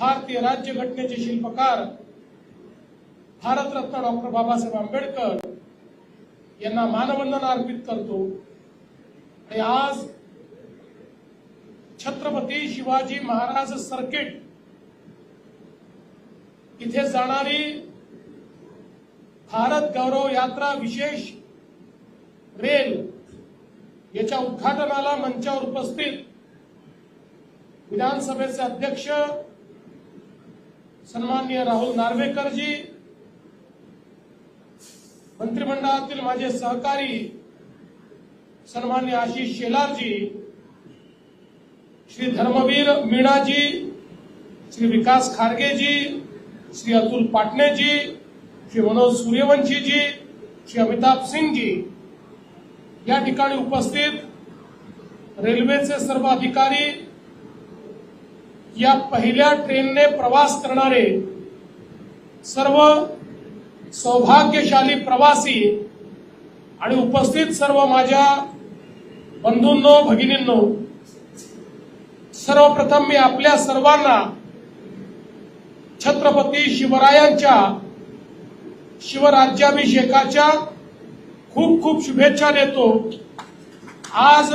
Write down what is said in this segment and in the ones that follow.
भारतीय राज्यघटनेचे शिल्पकार भारतरत्न डॉक्टर बाबासाहेब आंबेडकर यांना मानवंदना अर्पित करतो. आणि आज छत्रपती शिवाजी महाराज सर्किट इथे जाणारी भारत गौरव यात्रा विशेष रेल याच्या उद्घाटनाला मंचावर उपस्थित विधानसभेचे अध्यक्ष सन्माननीय राहुल नार्वेकरजी मंत्रिमंडळातील माझे सहकारी सन्मान्य आशिष शेलारजी श्री धर्मवीर मीणाजी श्री विकास खारगेजी श्री अतुल पाटणेजी श्री मनोज सूर्यवंशीजी श्री अमिताभ सिंगजी या ठिकाणी उपस्थित रेल्वेचे सर्व अधिकारी या पहिल्या ट्रेनने प्रवास करणारे सर्व सौभाग्यशाली प्रवासी आणि उपस्थित सर्व माझ्या बंधूंनो भगिनींनो सर्वप्रथम मी आपल्या सर्वांना छत्रपती शिवरायांच्या शिवराज्याभिषेकाच्या खूप खूप शुभेच्छा देतो. आज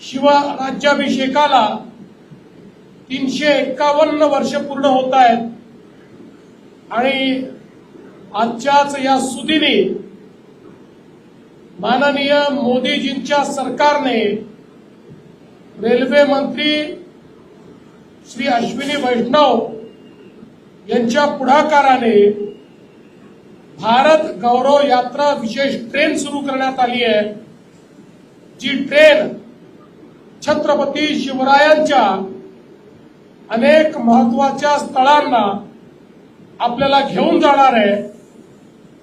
शिवराज्याभिषेकाला तीनशे एक्कावन्न वर्ष पूर्ण होत आहेत. आणि आजच्याच या सुदिनी माननीय मोदीजींच्या सरकारने रेल्वे मंत्री श्री अश्विनी वैष्णव यांच्या पुढाकाराने भारत गौरव यात्रा विशेष ट्रेन सुरू करण्यात आली आहे. जी ट्रेन छत्रपती शिवरायांच्या अनेक महत्त्वाच्या स्थळांना आपल्याला घेऊन जाणार आहे.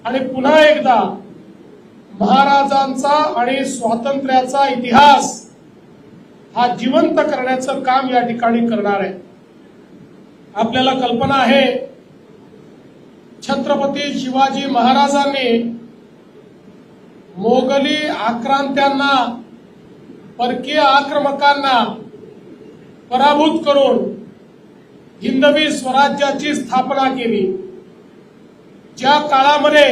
आणि पुन्हा एकदा महाराजांचा आणि स्वातंत्र्याचा इतिहास हा जिवंत करण्याचं काम या ठिकाणी करणार आहे. आपल्याला कल्पना आहे छत्रपती शिवाजी महाराजांनी मोगली आक्रांत्यांना परकीय आक्रमकांना पराभूत करून हिंदवी स्वराज्याची स्थापना केली. ज्या काळामध्ये